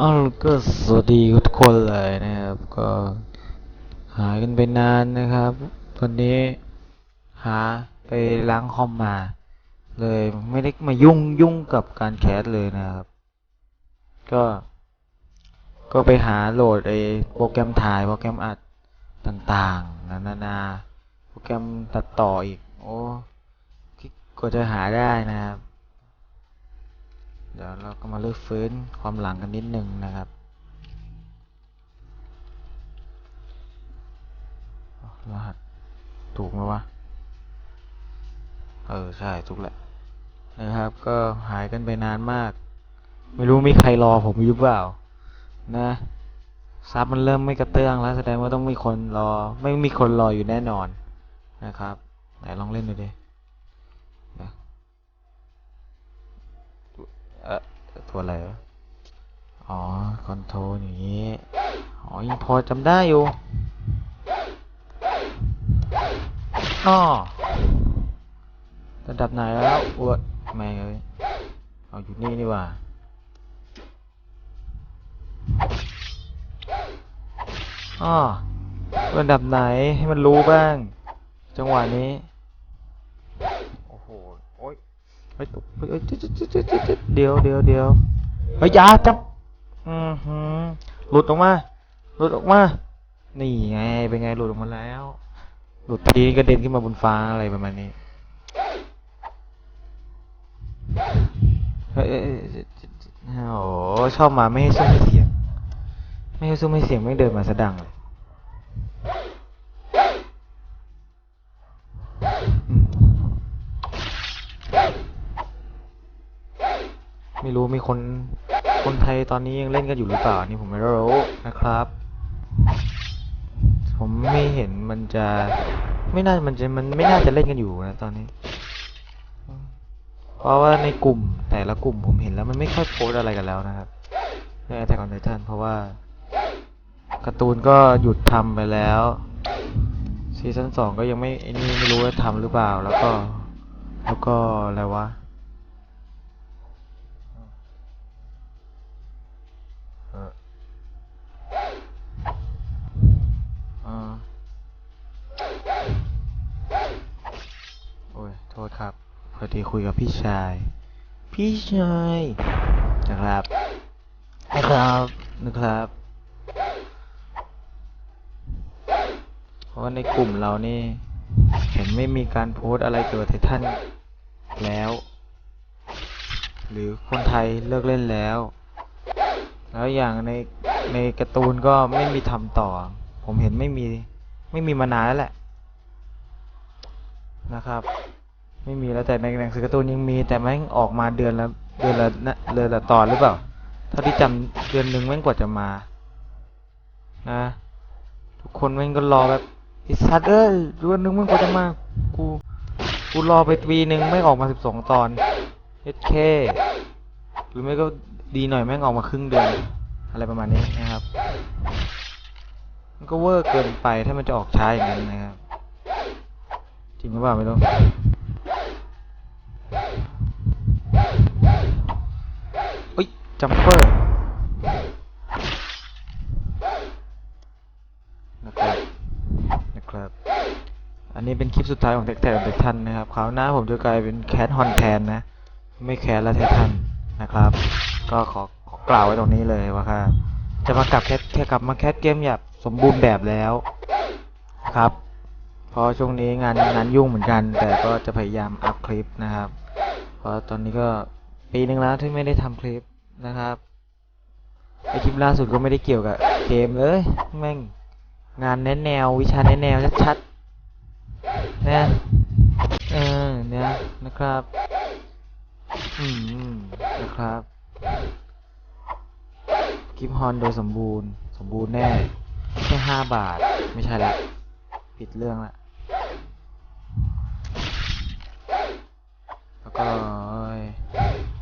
อ้าก็สวัสดีทุกคนเลยนะครับ ก็หายกันไปนานนะครับวันนี้หาไปล้างคอมมา เลยไม่ได้มายุ่งยุ่งกับการแคสเลยนะครับ ก็ ก็ไปหาโหลดไอ้โปรแกรมถ่ายโปรแกรมอัดต่างๆ นานานาโปรแกรมตัดต่ออีก โอ้ก็จะหาได้นะครับ เดี๋ยวเราก็มาลือกฟื้นความหลังกันนิดนึงนะครับ รหัสถูกไหมวะ เออ ใช่ ถูกแหละ นะครับ ก็หายกันไปนานมาก ไม่รู้มีใครรอผมอยู่เปล่า นะซับมันเริ่มไม่กระเตื้องแล้วแสดงว่าต้องมีคนรอ ไม่มีคนรออยู่แน่นอนนะครับ ไหนลองเล่นดูดิ เออตัวอะไรวะอ๋อคอนโทรอย่างนี้อ๋อยังพอจำได้อยู่อ๋อระดับไหนแล้วอวดแม่งเอ้ยเอาอยู่นี่นี่ว่าอ๋อระดับไหนให้มันรู้บ้าง จังหวะนี้ โอ้โห โอ้ยเฮ้ยตกเฮ้ยเดี๋ยวเดี๋ยวเดี๋ยวเฮ้ยยาจับอือหือหลุดออกมา หลุดออกมา นี่ไง เป็นไงหลุดออกมาแล้ว หลุดทีกระเด็นขึ้นมาบนฟ้าอะไรประมาณนี้เฮ้ยโอ้ชอบมาไม่ให้ซุ้มให้เสียง ไม่ให้ซุ้มให้เสียงไม่เดินมาสะดังเลย ไม่รู้มีคนคนไทยตอนนี้ยังเล่นกันอยู่หรือเปล่านี่ผมไม่รู้นะครับ ผมไม่เห็นมันจะไม่น่ามันจะมันไม่น่าจะเล่นกันอยู่นะตอนนี้ เพราะว่าในกลุ่มแต่ละกลุ่มผมเห็นแล้วมันไม่ค่อยโพสอะไรกันแล้วนะครับเรื่อง Attack on Titan เพราะว่าการ์ตูนก็หยุดทำไปแล้วซีซั่นสองก็ยังไม่ไอ้นี่ไม่รู้ว่าทำหรือเปล่า แล้วก็ แล้วก็อะไรวะ ษครับ พอดีคุยกับพี่ชาย พี่ชายนะครับนะครับนะครับเพราะว่าในกลุ่มเรานี่เห็นไม่มีการโพสต์อะไรเกี่ยวกับไททันแล้ว หรือคนไทยเลิกเล่นแล้ว แล้วอย่างในในการ์ตูนก็ไม่มีทำต่อ ผมเห็นไม่มีไม่มีมานานแล้วแหละนะครับ ไม่มีแล้วแต่ในหนังสือการ์ตูนยังมีแต่แม่งออกมาเดือนละเดือนละนะเดือนละตอนหรือเปล่าเท่าที่จำเดือนหนึ่งแม่งกว่าจะมา นะ ทุกคนแม่งก็รอแบบไอ้สัตว์เอ้ยเดือนหนึ่งแม่งกว่าจะมากูกูรอไปปีหนึ่งไม่ออกมาสิบสองตอนเอเคหรือไม่ก็ดีหน่อยแม่งออกมาครึ่งเดือนอะไรประมาณนี้นะครับ มันก็เวอร์เกินไปถ้ามันจะออกช้าอย่างนั้นนะครับ จริงหรือเปล่าไม่รู้ เอ้ย จัมเปอร์นะครับนะครับ อันนี้เป็นคลิปสุดท้ายของแท็กแท็กแท็กทันนะครับคราวหน้าผมจะกลายเป็นแคทฮอนแทนนะ ไม่แคทแล้วแท็กทันนะครับ ก็ขอขอกล่าวไว้ตรงนี้เลยว่าครับจะมากลับแคทแค่กลับมาแคทเกมแบบสมบูรณ์แบบแล้วครับเพราะช่วงนี้งานงานยุ่งเหมือนกัน แต่ก็จะพยายามอัพคลิปนะครับ เพราะตอนนี้ก็ปีหนึ่งแล้วที่ไม่ได้ทำคลิป นะครับไอคลิปล่าสุดก็ไม่ได้เกี่ยวกับเกมเลยแม่งงานแนแนววิชาแนแนวชัดๆนะเออเนี่ยนะครับอืมนะครับคลิปฮอนโดยสมบูรณ์ สมบูรณ์แน่แค่ห้าบาทไม่ใช่ละผิดเรื่องละ แล้วก็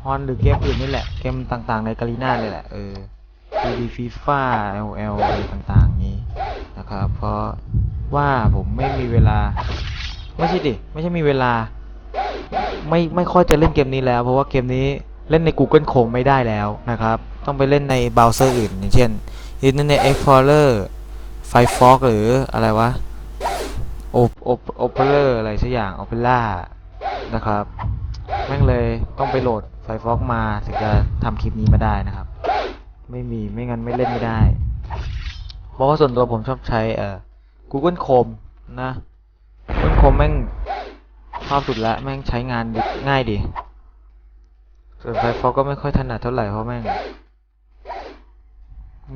ฮ อนหรือเกมอื่นนี่แหละ เกมต่างๆในกาลีน่าเลยแหละ เออ PB FIFA LL อะไรต่างๆนี้นะครับ เพราะว่าผมไม่มีเวลา ไม่ใช่ดิ ไม่ใช่มีเวลา ไม่ไม่ค่อยจะเล่นเกมนี้แล้ว เพราะว่าเกมนี้เล่นใน Google Chrome ไม่ได้แล้วนะครับ ต้องไปเล่นในเบราว์เซอร์อื่น อย่างเช่น Internet Explorer Firefox หรืออะไรวะ Opera อะไรสักอย่าง Opera นะครับ แม่งเลยต้องไปโหลด Firefox มาถึงจะทำคลิปนี้มาได้นะครับ ไม่มีไม่งั้นไม่เล่นไม่ได้ เพราะว่าส่วนตัวผมชอบใช้เอ่อ Google Chrome นะ Google Chrome แม่งชอบสุดละแม่งใช้งานง่ายดี ส่วน Firefox ก็ไม่ค่อยถนัดเท่าไหร่เพราะแม่ง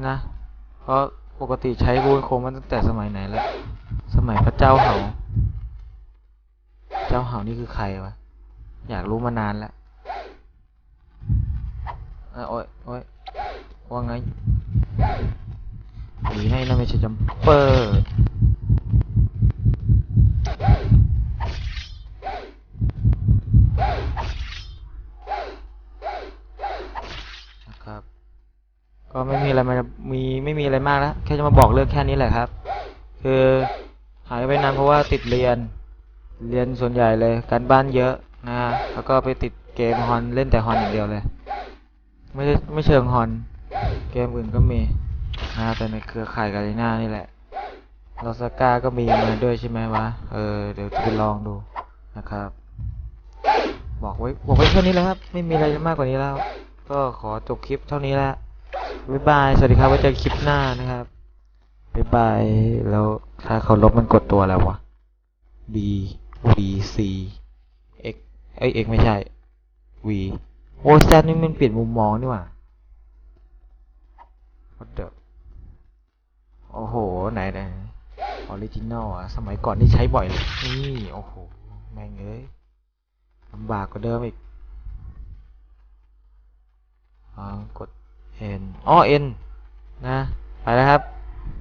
นะ เพราะปกติใช้ Google Chrome มาตั้งแต่สมัยไหนแล้ว สมัยพระเจ้าเหา เจ้าเหานี่คือใครวะ อยากรู้มานานแล้วอะโอ้ยโอ้ยว่าไงหนีให้นะไม่ใช่จัมเปอร์นะครับ ก็ไม่มีอะไรมามีไม่มีอะไรมากแล้วแค่จะมาบอกเรื่องแค่นี้แหละครับ คือหายไปนานเพราะว่าติดเรียน เรียนส่วนใหญ่เลย การบ้านเยอะ นะแล้วก็ไปติดเกมฮอนเล่นแต่ฮอนอย่างเดียวเลย ไม่ได้ไม่เชิงฮอนเกมอื่นก็มีนะแต่ในเครือข่ายกาลิน่านี่แหละลอสก้าก็มีมาด้วยใช่ไหมวะ เออ เดี๋ยวจะไปลองดูนะครับ บอกไว้บอกไว้แค่านี้แล้วครับ ไม่มีอะไรมากกว่านี้แล้ว ก็ขอจบคลิปเท่านี้แล้วบ๊ายบาย สวัสดีครับไว้เจอกันคลิปหน้านะครับบ๊ายบาย แล้วถ้าเขาลบมันกดตัวแล้ววะ B V C เอ้ย X ไม่ใช่ V โอ้แซดนี่มันเปลี่ยนมุมมองนี่หว่า What the โอ้โห ไหนไหนออริจินอลอะสมัยก่อนนี่ใช้บ่อยเลย นี่ โอ้โห แม่งเอ้ยลำบากกว่าเดิมอีกอ่ากด N อ๋อ N นะ ไปแล้วครับ